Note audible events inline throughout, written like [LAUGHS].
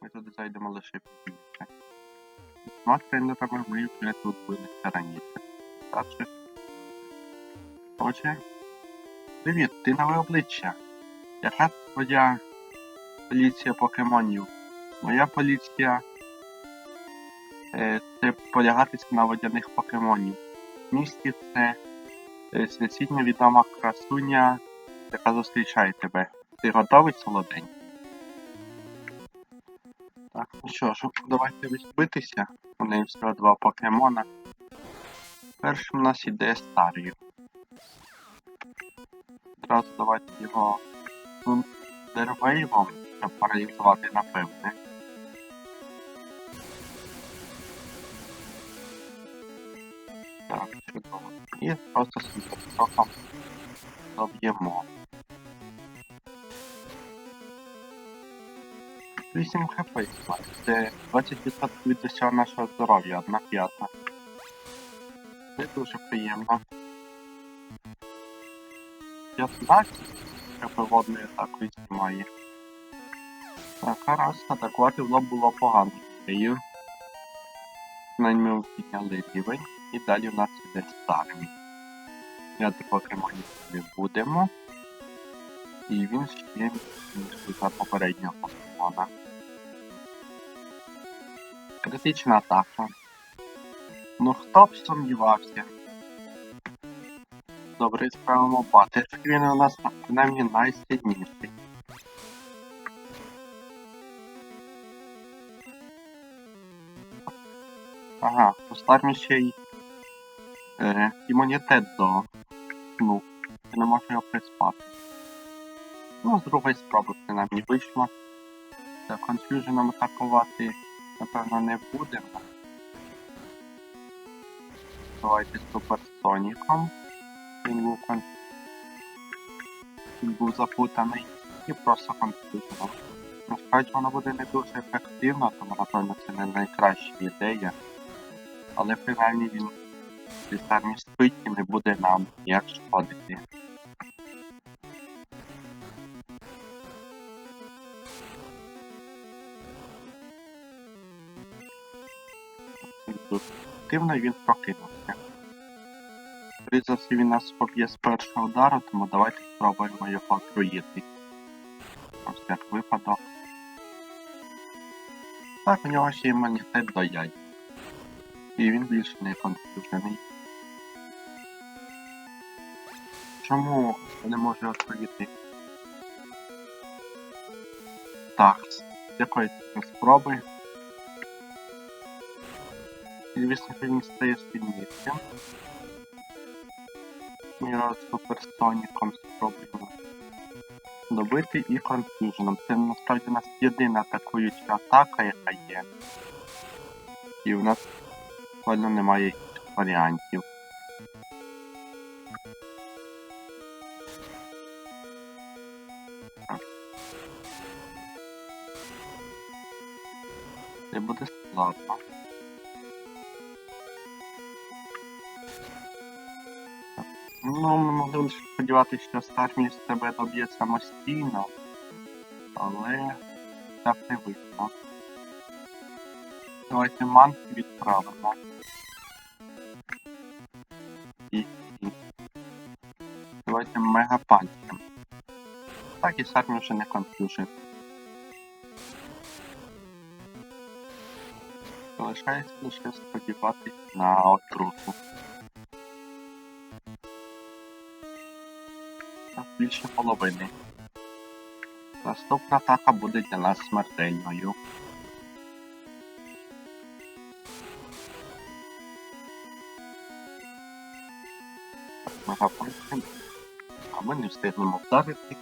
Ми туди зайдемо лише пізніше. З тренерами ми вже тут билися раніше. Так. Отже. Привіт, ти нове обличчя. Яка твоя поліція покемонів? Моя поліція е, це полягатися на водяних покемонів. В місті це е, всесвітньо відома красуня, яка зустрічає тебе. Ти готовий солодень? Ну що ж, давайте відбитися. У неї всього два покемона. Першим у нас іде Старію. Одразу давайте його дервейвом, щоб паралізувати напевне. Так, чудово. І просто трохи доб'ємо. 8 хп. Це 20% від усього нашого здоров'я, одна п'ята. Це дуже приємно. 15 хп водної атакою знімає. Так, раз, атакувати в лоб було погано. На ньому підняли рівень. І далі в нас іде старий. П'яти покемонів не будемо. І він ще ніж за попереднього покемона. Критична атака. Ну хто б сумнівався? Добре, справимо. Він у нас принаймні найсильніший. Ага, Стармі ще й е, імунітет до ну, я не можу його приспати. Ну, з другої спроби принаймні вийшло. Конфюженом атакувати, напевно, не будемо. Давайте суперсоніком. Він був кон... Він був запутаний. І просто конфюженом. Насправді воно буде не дуже ефективно, тому напевно це не найкраща ідея. Але принаймні він літарні спить і не буде нам ніяк шкодити. Активно він прокинувся. Скоріше за він нас поб'є з першого удару, тому давайте спробуємо його отруїти. Ось як випадок. Так, у нього ще імунітет до яй. І він більше не конфюжений. Чому не можу отруїти? Так, якої спроби. Звісно, він стає сильнішим. Ми його суперсоніком спробуємо добити і конфюженом. Це насправді у нас єдина атакуюча атака, яка є. І в нас буквально немає інших варіантів. Це буде складно. Ну, ми могли лише сподіватися, що Стармі з тебе доб'є самостійно, але так не вийшло. Давайте манки відправимо. І. Давайте мегапанчем. Так і Стармі вже не конфюжить. Залишається лише сподіватися на отруту. Більше половини. Наступна атака буде для нас смертельною. Мегапанчем. А ми не встигнемо вдарити.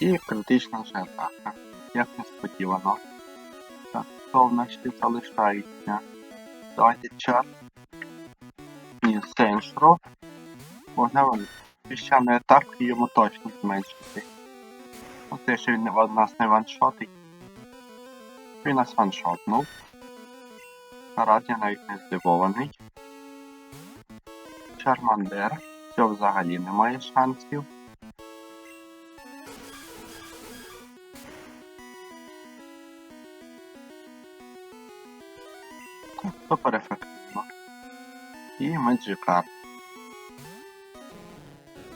І критична вже атака. Як несподівано. Так, хто в нас ще залишається? Давайте чар. І Сеншро. Вогневий піщаної атаки йому точно зменшити. Оце ну, що він нас не ваншотить. Він нас ваншотнув. Зараз я навіть не здивований. Чармандер. Цього взагалі немає шансів. Супер ефективно. І Меджикар.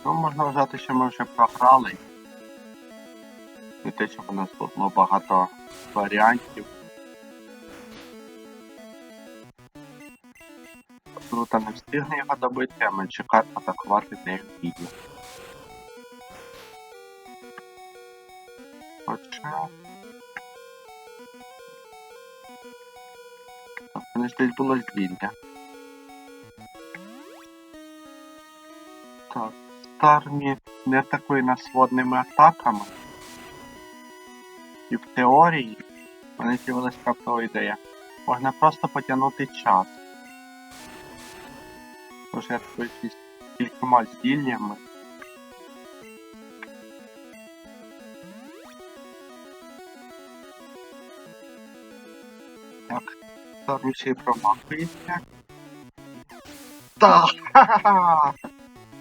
Ну, можна вважати, що ми вже програли. Не те, що в нас було багато варіантів. Круто не встигне його добити, а Меджикар атакувати не вміє. Хоча... Вони ж десь було зілля. Так, Стармі не такої нас водними атаками. І в теорії мене з'явилась раптова ідея. Можна просто потягнути час. Пожертвуючись кількома зіллями. Так, Стармі ще й промахується. Так! [LAUGHS]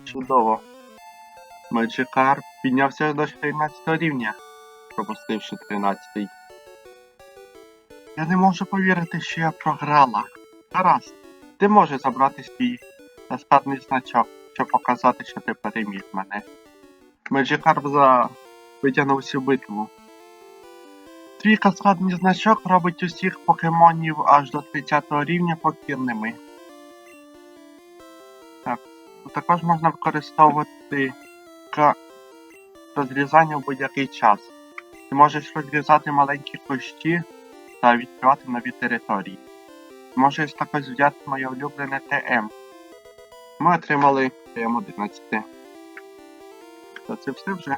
Чудово. Меджикар піднявся до 14 рівня, пропустивши 13. Я не можу повірити, що я програла. Гаразд, ти можеш забрати свій настатний значок, щоб показати, що ти переміг мене. Меджикар за... витягнув всю битву. Твій каскадний значок робить усіх покемонів аж до 30 рівня покірними. Так, також можна використовувати к розрізання в будь-який час. Ти можеш розрізати маленькі кущі та відкривати нові території. Ти Можеш також взяти моє улюблене ТМ. Ми отримали ТМ-11. То це все вже.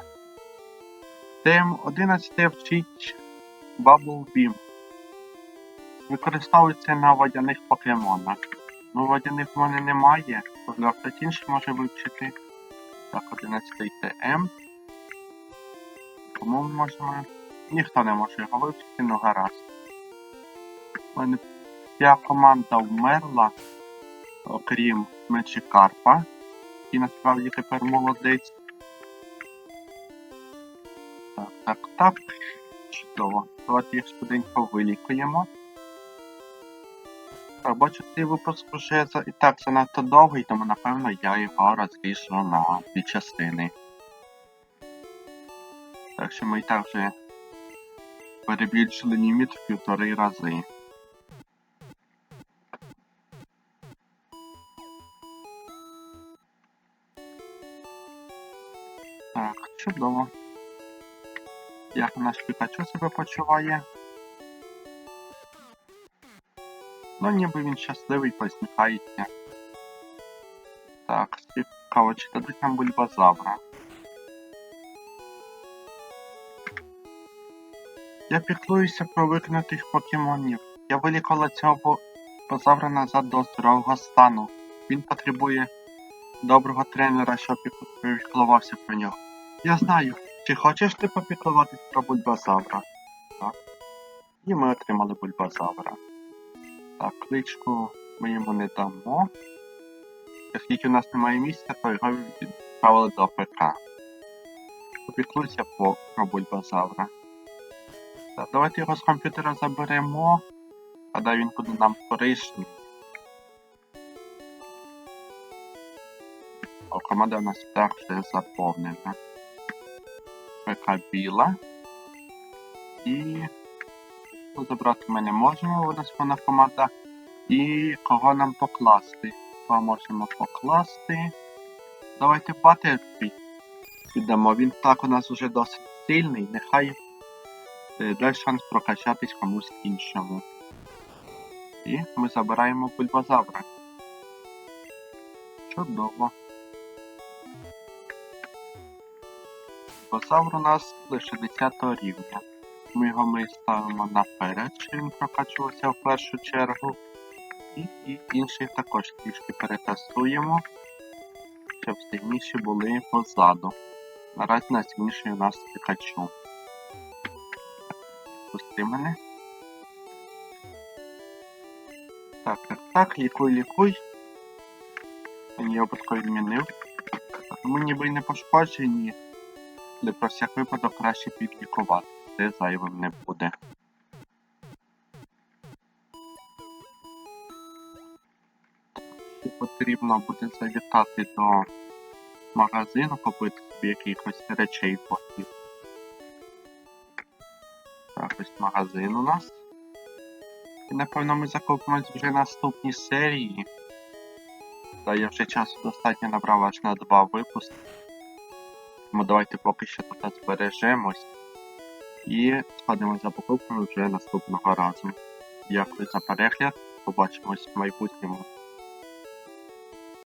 ТМ-11 вчить Bubble Beam. Використовується на водяних покемонах. Ну, водяних в мене немає, тобто хтось інший може вивчити. Так, 11 ТМ. Тому можемо. Ніхто не може його вивчити, ну гаразд. У мене вся команда вмерла, окрім Мечикарпа, який насправді тепер молодець. Так, так, так. Чудово. Давайте їх швиденько вилікуємо. Так, цей випуск вже і так занадто довгий, тому напевно я його розріжу на дві частини. Так що ми і так вже перебільшили ліміт в півтори рази. Так, чудово. Як наш Пікачу себе почуває? Ну, ніби він щасливий, посміхається. Так, цікаво, чи дадуть нам бульбазавра. Я піклуюся про викинутих покемонів. Я вилікала цього бульбазавра назад до здорового стану. Він потребує доброго тренера, щоб піклувався про нього. Я знаю, чи хочеш ти попіклуватись про бульбазавра? Так. І ми отримали бульбазавра. Так, кличку ми йому не дамо. Оскільки у нас немає місця, то його відправили до ПК. Попіклуйся по про бульбазавра. Так, давайте його з комп'ютера заберемо. Гадаю він буде нам корисний. О, команда у нас так вже заповнена. ПК біла. І Ну, забрати ми не можемо, у нас вона команда. І кого нам покласти? Кого можемо покласти? Давайте Батерфі віддамо. Він так у нас вже досить сильний, нехай е, дасть шанс прокачатись комусь іншому. І ми забираємо бульбазавра. Чудово. Бульбазавр у нас лише 10 рівня. Ми його ми ставимо наперед, щоб він прокачувався в першу чергу. І, і інших також трішки перетестуємо, щоб сильніші були позаду. Наразі найсильніший у нас Пікачу. Пусти мене. Так, так, так, лікуй, лікуй. Мені випадково відмінив. Ми ніби й не пошкоджені, але про всяк випадок краще підлікувати це зайвим не буде. потрібно буде завітати до магазину, купити якихось речей потім. Так, ось магазин у нас. І напевно ми закупимось вже в наступній серії. Та я вже часу достатньо набрав аж на два випуски. Тому давайте поки що тут збережемось. І сходимо за покупками вже наступного разу. Дякую за перегляд. Побачимось в майбутньому.